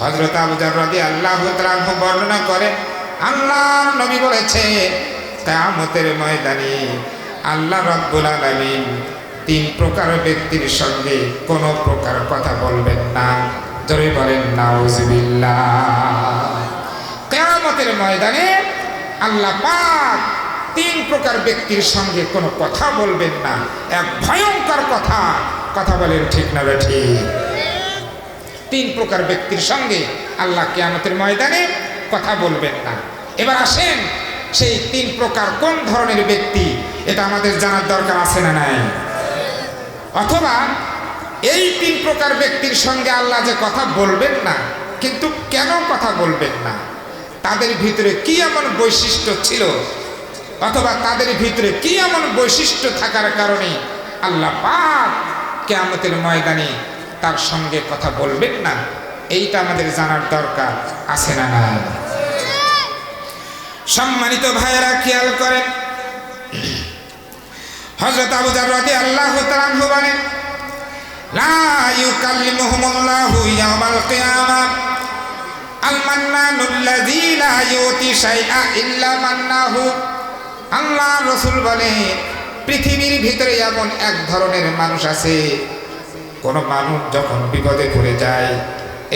হজরত আবুজার রাজি আল্লাহ বর্ণনা করে আল্লাহ নবী বলেছে, কেয়ামতের ময়দানে আল্লাহ রব্বুল আলামিন তিন প্রকার ব্যক্তির সঙ্গে কোনো প্রকার কথা বলবেন না। জোরে বলেন, নাউজুবিল্লাহ। কেয়ামতের ময়দানে আল্লাহ পাক তিন প্রকার ব্যক্তির সঙ্গে কোনো কথা বলবেন না। এক ভয়ঙ্কর কথা কথা বলেন ঠিক না বেঠি তিন প্রকার ব্যক্তির সঙ্গে আল্লাহ কেয়ামতের ময়দানে কথা বলবেন না। এবার আসেন, সেই তিন প্রকার কোন ধরনের ব্যক্তি? এটা আমাদের জানার দরকার আছে না নাই? অথবা এই তিন প্রকার ব্যক্তির সঙ্গে আল্লাহ যে কথা বলবেন না, কিন্তু কেন কথা বলবেন না? তাদের ভিতরে কি এমন বৈশিষ্ট্য ছিল? অথবা তাদের ভিতরে কি এমন বৈশিষ্ট্য থাকার কারণে আল্লাহ পাক কেয়ামতের ময়দানে তার সঙ্গে কথা বলবেন না, এইটা আমাদের জানার দরকার, আছে না না সম্মানিত ভাইয়েরা, খেয়াল করেন হজরত আবু জার আল্লাহ বলেন আল্লাহ রসুল বলে পৃথিবীর ভিতরে এমন এক ধরনের মানুষ আছে কোন মানুষ যখন বিপদে পড়ে যায়,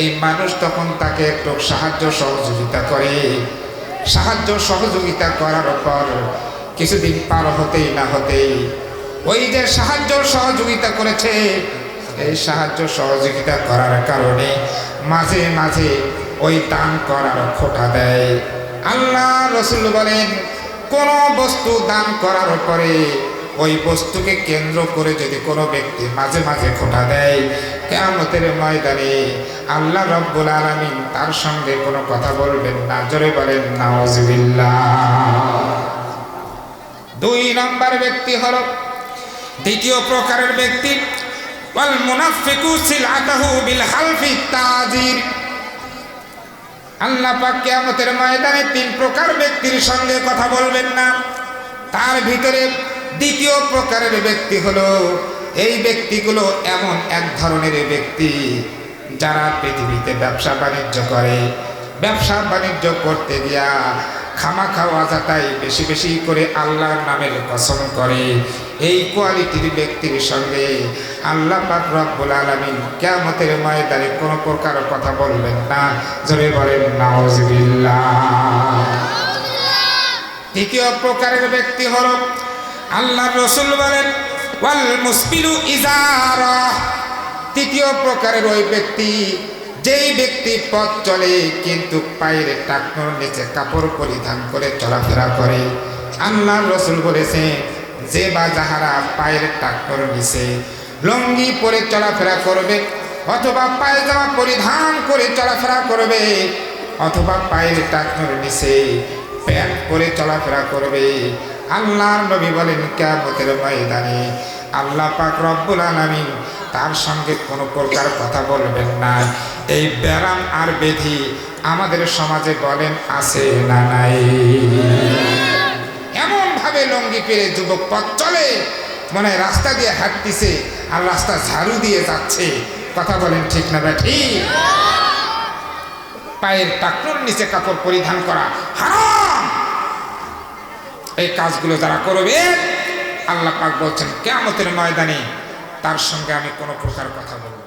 এই মানুষ তখন তাকে একটু সাহায্য সহযোগিতা করে। সাহায্য সহযোগিতা করার পর কিছুদিন পার হতেই না হতেই ওই যে সাহায্য সহযোগিতা করেছে, এই সাহায্য সহযোগিতা করার কারণে মাঝে মাঝে ওই দান করার খোটা দেয়। আল্লাহ রসুল বলেন, কোন বস্তু দান করার পরে ওই বস্তুকে কেন্দ্র করে যদি কোনো ব্যক্তি মাঝে মাঝে খোটা দেয় কেমতের ময়দানে আল্লাহ রব্বুল আলমিন তার সঙ্গে কোনো কথা বলবেন না, জোরে বলেন নাওজবিল্লাহ দুই নম্বর ব্যক্তি হল দ্বিতীয় প্রকারের ব্যক্তি সিলআতাহু বিল হালফি তাজির। আল্লাহ কিয়ামতের ময়দানে তিন প্রকার ব্যক্তির সঙ্গে কথা বলবেন না, তার ভিতরে দ্বিতীয় প্রকারের ব্যক্তি হলো এই ব্যক্তিগুলো এমন এক ধরনের ব্যক্তি যারা পৃথিবীতে ব্যবসা বাণিজ্য করে। ব্যবসা বাণিজ্য করতে গিয়া খামা খাওয়া যাতাই বেশি বেশি করে আল্লাহর নামের কসম করে। এই কোয়ালিটির ব্যক্তির সঙ্গে আল্লাহ পাক রব্বুল আলামিন কিয়ামতের ময়দানে কোনো প্রকার কথা বলবেন না। জোরে বলেন নাউজুবিল্লাহ। তৃতীয় প্রকারের ব্যক্তি হল আল্লাহ রসুল বলেন, ওয়াল তৃতীয় প্রকারের ওই ব্যক্তি, যেই ব্যক্তি পথ চলে, কিন্তু পায়ের টাকনোর নিচে কাপড় পরিধান করে চলাফেরা করে। আল্লাহ রসুল বলেছেন, যে বা যাহারা পায়ের টাকনোর নিচে লঙ্গি পরে চলাফেরা করবে, অথবা পায়জামা পরিধান করে চলাফেরা করবে, অথবা পায়ের টাকনোর নিচে প্যান্ট পরে চলাফেরা করবে আল্লাহর নবী বলেন কেমতের ময়দানে আল্লাহ পাক রব্বুল আলামিন তার সঙ্গে কোনো প্রকার কথা বলবেন না। এই ব্যারাম আর বেধি আমাদের সমাজে বলেন, আছে না নাই। এমন ভাবে লঙ্গি পেরে যুবক পথ চলে, মনে রাস্তা দিয়ে হাঁটতিছে আর রাস্তা ঝাড়ু দিয়ে যাচ্ছে। কথা বলেন ঠিক না ব্যাঠি পায়ের টাকনোর নিচে কাপড় পরিধান করা হারাম। এই কাজগুলো যারা করবে, আল্লাহ পাক বলছেন কেমতের ময়দানে তার সঙ্গে আমি কোনো প্রকার কথা বলব